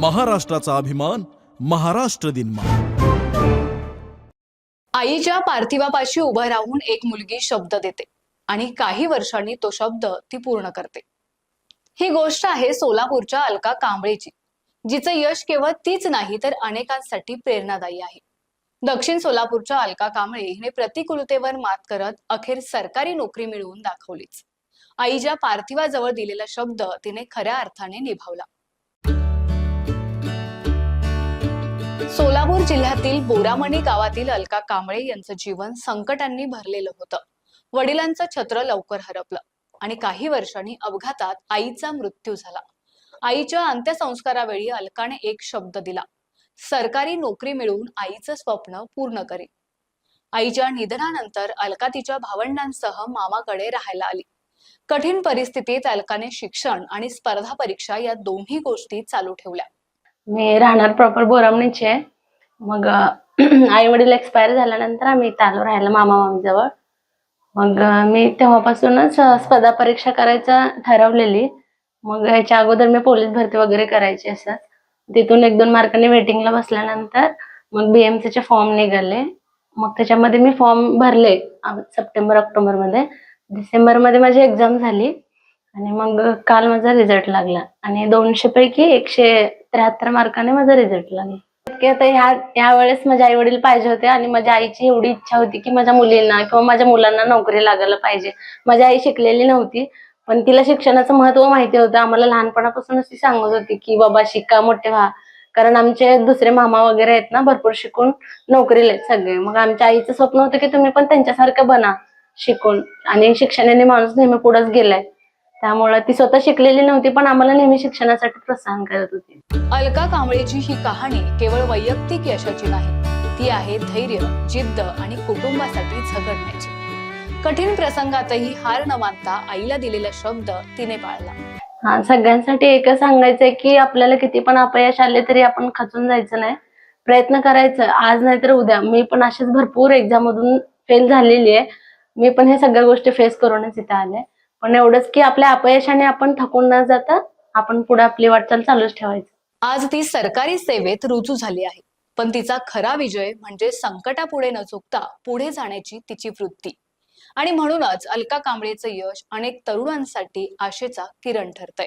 महाराष्ट्राचा अभिमान महाराष्ट्र दिन आईच्या पार्थिवापाशी उभं राहून एक मुलगी शब्द देते आणि काही वर्षांनी तो शब्द ती पूर्ण करते. ही गोष्ट आहे सोलापूरच्या अलका कांबळेची जिचं यश केवळ तीच नाही तर अनेकांसाठी प्रेरणादायी आहे. दक्षिण सोलापूरच्या अलका कांबळे हिने प्रतिकूलतेवर मात करत अखेर सरकारी नोकरी मिळवून दाखवलीच. आईच्या पार्थिवाजवळ दिलेला शब्द तिने खऱ्या अर्थाने निभावला. जिल्ह्यातील बोरामणी गावातील अलका कांबळे यांचं जीवन संकटांनी भरलेलं होतं. वडिलांचं छत्र लवकर हरपलं आणि काही वर्षांनी अपघातात आईचा मृत्यू झाला. आईच्या अंत्यसंस्कारावेळी अलकाने एक शब्द दिला. सरकारी नोकरी मिळवून आईचं स्वप्न पूर्ण करी आईच्या निधनानंतर अलका तिच्या भावंडांसह मामाकडे राहायला आली. कठीण परिस्थितीत अलकाने शिक्षण आणि स्पर्धा परीक्षा या दोन्ही गोष्टी चालू ठेवल्या. मी राहणार प्रॉपर बोरामणीची आहे. मग आई वडील एक्सपायर झाल्यानंतर आम्ही इथं आलो राहायला मामा मामीजवळ. मग मी तेव्हापासूनच स्पर्धा परीक्षा करायचं ठरवलेली. मग ह्याच्या अगोदर मी पोलीस भरती वगैरे करायची असं. तिथून एक दोन मार्कांनी वेटिंगला बसल्यानंतर मग BMC चे फॉर्म निघाले. मग त्याच्यामध्ये मी फॉर्म भरले सप्टेंबर ऑक्टोबरमध्ये. डिसेंबरमध्ये माझी एक्झाम झाली आणि मग काल माझा रिझल्ट लागला. आणि दोनशे पैकी एकशे त्र्याहत्तर मार्काने माझा रिझल्ट लागला. की ह्या ह्या वेळेस माझे आई वडील पाहिजे होते आणि माझ्या आईची एवढी इच्छा होती की माझ्या मुलींना किंवा माझ्या मुलांना नोकरी लागायला पाहिजे. माझी आई शिकलेली नव्हती पण तिला शिक्षणाचं महत्त्व माहिती होतं. आम्हाला लहानपणापासूनच ती सांगत होती की बाबा शिका मोठे व्हा. कारण आमचे दुसरे मामा वगैरे आहेत ना भरपूर शिकून नोकरीला आहेत सगळे. मग आमच्या आईचं स्वप्न होतं की तुम्ही पण त्यांच्यासारखं बना शिकून. आणि शिक्षणाने माणूस नेहमी पुढेच गेलाय. त्यामुळे ती स्वतः शिकलेली नव्हती पण आम्हाला नेहमी शिक्षणासाठी प्रोत्साहन करत होती. अलका कांबळेची ही कहाणी केवळ वैयक्तिक यशाची नाही ती आहे धैर्य जिद्द आणि कुटुंबासाठी झगडण्याची. कठीण प्रसंगातही हार न मानता आईला दिलेला शब्द तिने पाळला हा सगळ्यांसाठी एकच सांगायचंय की आपल्याला किती पण अपयश आले तरी आपण खचून जायचं नाही. प्रयत्न करायचं आज नाही तर उद्या. मी पण अशीच भरपूर एक्झाम मधून फेल झालेली आहे. मी पण हे सगळ्या गोष्टी फेस करूनच इथे आले. पण एवढंच की आपल्या अपयशाने आपण थकून न जाता आपण पुढे आपली वाटचाल चालूच ठेवायची. आज ती सरकारी सेवेत रुजू झाली आहे. पण तिचा खरा विजय म्हणजे संकटापुढे न चुकता पुढे जाण्याची तिची वृत्ती. आणि म्हणूनच अलका कांबळेचं यश अनेक तरुणांसाठी आशेचा किरण ठरतंय.